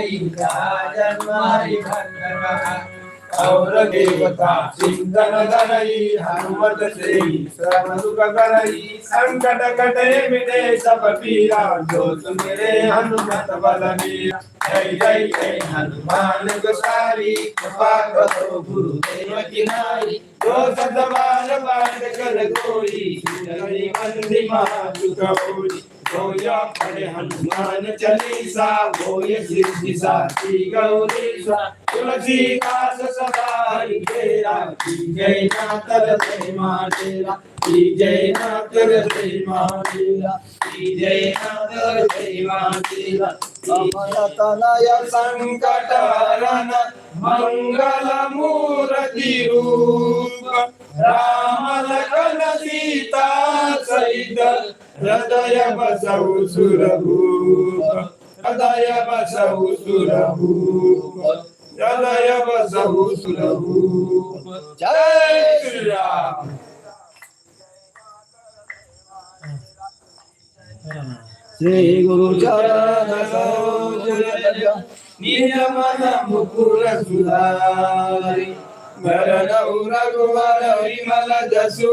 हरी जन्म हरी और देवता चिंतन करई हनुमत से श्रम सुख करई संकट कटे मिटे सब पीरा जो मेरे हनुमत बल मीरा जय जय जय हनुमान गोसारी कृपा करो गुरुदेव की नारी जो सतबार बाण कर गोरी श्री मंदी मातुक होरी गौया पडे हनुमान चलीसा गौय श्री गौरीसा तुलसी दास सदा हरि तेरा श्री जय नाथ रसय मा तेरा श्री जय नाथ रसय राम लखन सीता सहित ಹೃದಯ ಬಸವು ಸುರಭೂಪ ಹೃದಯ ಬಸವು ಸುರಭೂಪ ಹೃದಯ ಬಸವು ಸುರಭೂಪ ಜಯ ಶ್ರೀರಾಮ ಶ್ರೀ ಗುರು ಚರಣ ಸೌಜಯ ನಿಯಮನ ಮುಕುರ ಸುಧಾರಿ ಮರಣ ಉರಗುವರ ವಿಮಲ ಜಸು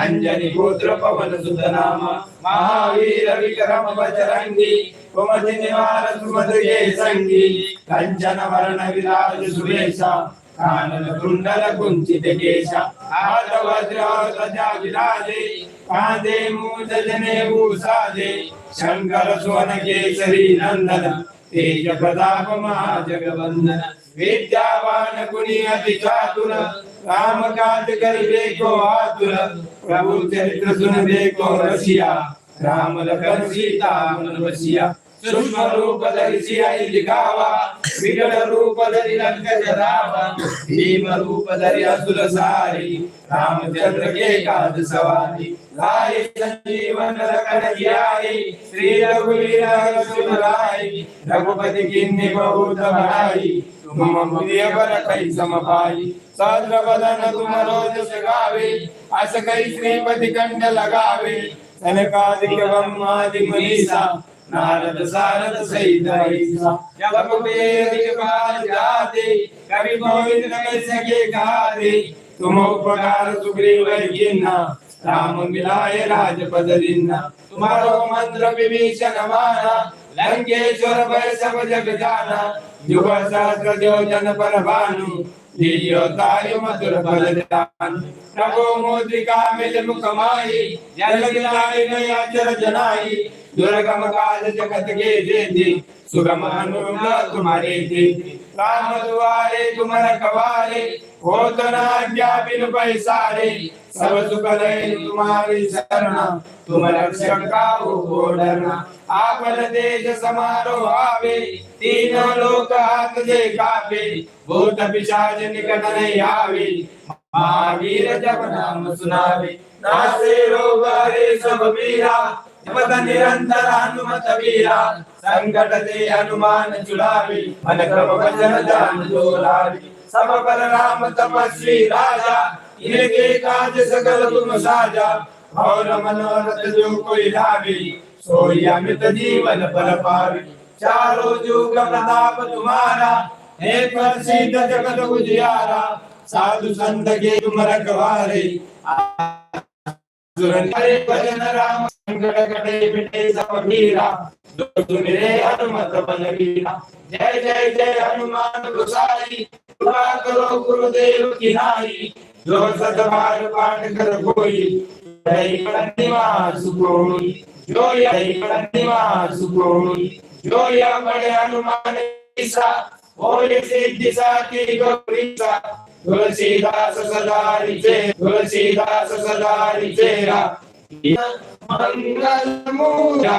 అంజని గోత్ర పవన సుతనామ మహావీర విక్రమ బజరంగి కుమతి నివార సుమధుగే సంగి కంచన వరణ విరాజ సువేశ కానన కుండల కుంచిత కేశ ఆటవజ్రాజా విరాజే కాదే మూజనే ఊసాదే శంకర సువన కేసరి నందన తేజ ప్రతాప మహాజగవందన విద్యావాన గుణి అతి చాతుర రామ కాదు కరివేకో ఆతుర प्रभु चरित्र सुन देखो रसिया राम लखन सीता मन बसिया। धरि लंक जरावा भीम रूप धरि असुर सारी रामचंद्र के काज सवारी लाए संजीवन रखन जियाई श्री रघुवीर सुनराई रघुपति किन्नी बहुत बड़ाई तुम मुझे बर कई सम पाई सहस्र बदन तुम रोज सगावे अस कई श्रीपति कंठ लगावे सनकादिक ब्रह्मादि मुनीसा नारद सारद ऐसा जब वेद के पास जाते कवि गोविंद न सके गाते। तुम उपकार सुग्रीव कीना राम मिलाए राजपद दीना तुम्हारो मंत्र विभीषण माना, लंकेश्वर भय सब जग जाना युग सहस्र जो जन पर भानु ताय मधुर बलदान। प्रभु मोदिका मिल मुख माई जल गिलाय नया चर जनाई। दुर्गम काल जगत के जेती, सुगम अनुग्रह तुम्हारे जेती। राम दुआरे तुम्हारा रखवारे हो तो क्या बिन पैसारे सब सुख लय तुम्हारी शरण। तुम रक्षक का हो डरना आपन देश आवे, तीनों लोक हाथ दे कापे। भूत पिशाच निकट नहीं आवे। महावीर जब नाम सुनावे। नासे रोग हरे सब जपत निरंतर हनुमत वीरा। संकट ते हनुमान चुड़ावी। मन क्रम सब तपस्वी राजा सकल तुम साजा। और मनोरथ जो कोई लावी सोई अमित जीवन पावी। जुग प्रताप तुम्हारा प्रसिद्ध जगत साधु संत के तुम रखवारे भजन राम, संकट कटे मिटे सब पीरा दुख मेरे हनुमत बलवीरा। जय जय जय हनुमान गोसाई। कृपा करो गुरुदेव की नाई जो सतबार पाठ कर कोई जय निवास कोई जो यही निवास सुकोई जो या बड़े हनुमान ईसा बोले सिद्धि साकी गौरीसा तुलसीदास सदारि जे तुलसीदास सदारि तेरा मंगल मूरा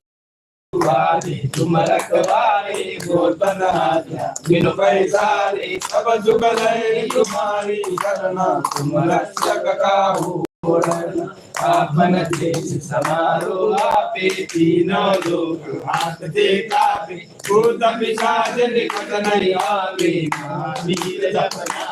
दस जन पर भानु यो तारी मधुर बलदान प्रभु मोदिका मुख मारी दुर्गम काज जगत के देते सुगम अनुग्रह तुम्हारे दे वारे तुम रखवारे गोर बनाया बिन पैसारे सब सुख लय तुम्हारी करना तुम रक्षक काहू आपन देश समारो आपे तीनों लोग हाथ दे कापे भूत पिशाच निकट नहीं आवे महावीर जप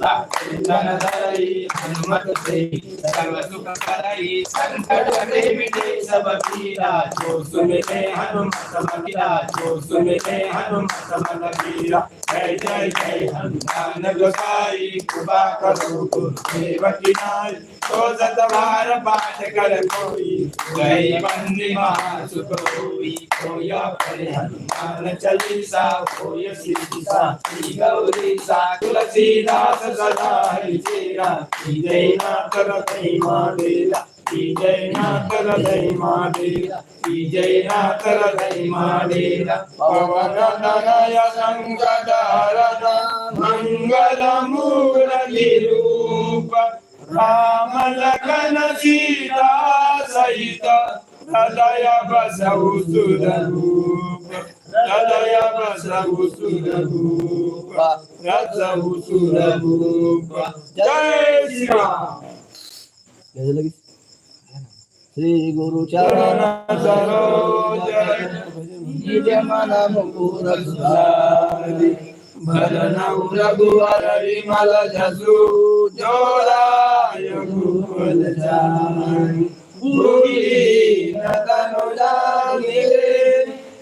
ధనధరై హనుమత్ జై సర్వసుఖకరై సంకటేమిటే సబ పీరా చో సుమితే హనుమత మగిరా చో సుమితే హనుమత మన పీరా జయ జయ జయ హనుమాన్ గోసాయి కృపా కరు దేవకినాయ సో సతవార పాట కర కోయి జయ వంది తులసీదాస हरि चेरा जय नाथ रतई माडेरा की जय नाथ रतई माडेरा की जय नाथ रतई माडेरा पवन तनय संकट मंगल रूप राम लखन सीता सहित हृदय Dada yaba Sahusurabupa, Rasahusurabupa, Jai Shri Ram. Jai lagi. Shri गुरु चरण सरोज मन मुकुर सुधारी भजन रघुवर विमल जसु जोराय गुरुकुल चारी भूरी नतनुजा गिरे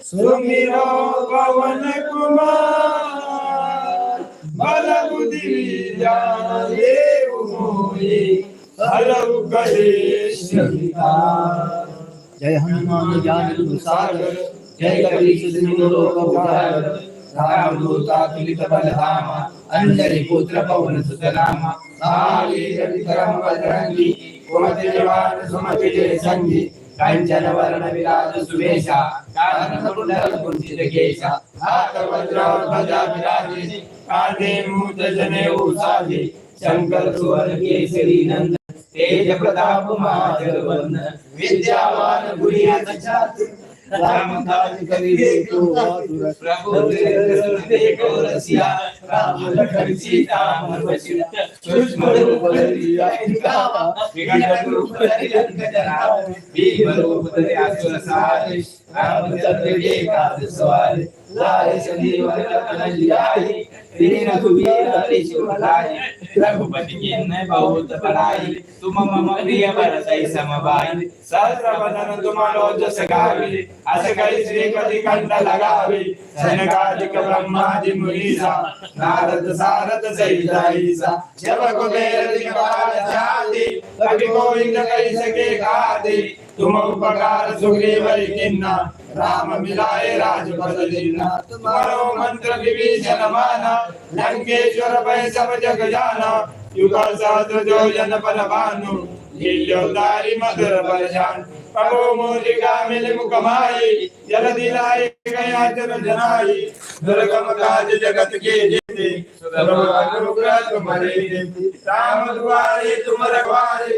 सुमिरो पवन कुमार बल बुद्धि विद्या देव मोहि हरउ कलेश विकार जय हनुमान ज्ञान गुरु सागर जय कपीश तिहु लोक उजागर राम दूता तुलित बलधामा अंजलि पुत्र पवन सुत नामा काली जटितरम बजरंगी कुमति निवार सुमति जय संगी कांचन वर्ण विराज सुवेशा कानन कुंडल कुंचित केशा हाथ वज्र और ध्वजा विराजे कांधे मूत जने उसाजे शंकर सुवर केसरी नंदन तेज प्रताप महाजगवंदन विद्यावान गुणियत चातुर राम काज करिबे को आतुर प्रभु देखो रसिया राम लखन सीता मन बसिया सूक्ष्म रूप धरि आइका विकट रूप धरि लंक जराव भीम रूप धरि असुर सहारे रामचंद्र के काज सवारे लाए संजीवन दीन रघुवीर हरि सुभलाई रघुपति किन्नय बहुत बड़ाई तुम मम प्रिय भरतई समबाई सहस्र बदन तुम लोचस गावे अस कई श्रीपति कंठ लगावे सनकादिक ब्रह्मादि मुनीसा नारद सारद सहित ईसा जब कुबेर दिगपाल जाति कवि गोविंद कहि सके गाते तुम उपकार सुग्रीवरि किन्ना, राम मिलाए राजपद दीना तुम्हारो मंत्र विभीषण माना, लंकेश्वर भय सब जग जाना। युगा सहस्र जो जन बल भानु लील्योतारी मधुर बल जान पवो मोदिका मिल मुख जल दिलाए गया चर जनाई। दुर्गम काज जगत के जेते अनुग्रह तुम्हारे राम दुआरे तुम रखवारे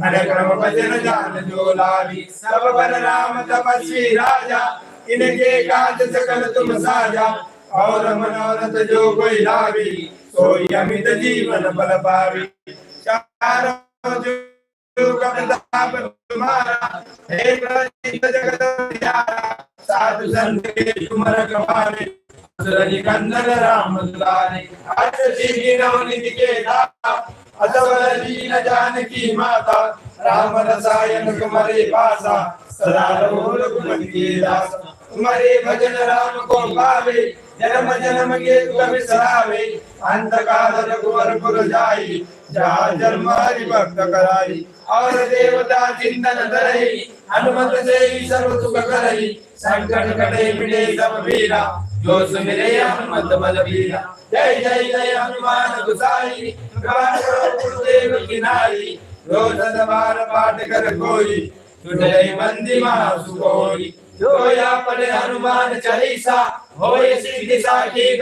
मन क्रम भजन जान जो लावी सब बल राम तपस्वी राजा, इनके काज सकल तुम साजा और मनोरथ जो कोई लावी सोई अमित जीवन बल पावी चारों जुग प्रताप तुम्हारा हे जगत साधु संत के तुम रखवारे रजि राम दुलारे अट सिद्धि नवनिधि के दाता जानकी माता राम रसायन तुम्हारे पासा सदा रहो रघुपति के दास। तुम्हारे भजन राम को पावे, जन्म जन्म के दुख बिसरावे अंत काल रघुवर पुर जाई, जहाँ जन्म हरि भक्त कराई। और देवता चिंतन करई हनुमत से सर्व सुख करई। संकट कटे मिटे सब वीरा जो सुमिरे हनुमत जय जय जय हनुमान गुसाई कृपा करो गुरुदेव की बार पाठ कर कोई सुकोई जो या पढ़े हनुमान चालीसा होए सिद्धि साखी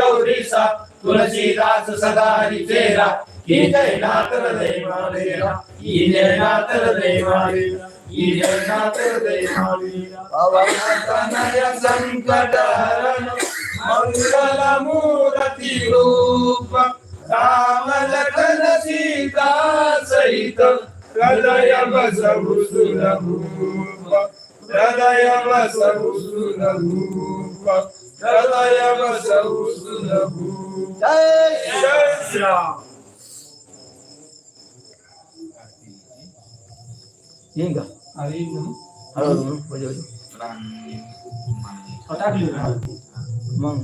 तुलसीदास सदा हरि तेरा की जय नाथ हृदय मारेरा की जय नाथ हृदय मारेरा जय नाथ हृदय मारेरा तनय संकट हरण మంగళమూరతి రూప ఏంకా అది హలో హలో హఠాత్ मग.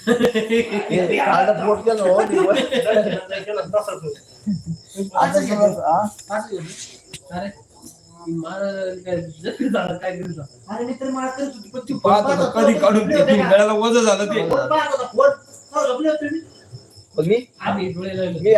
कधी काढून गळ्याला वज झालं ते. मी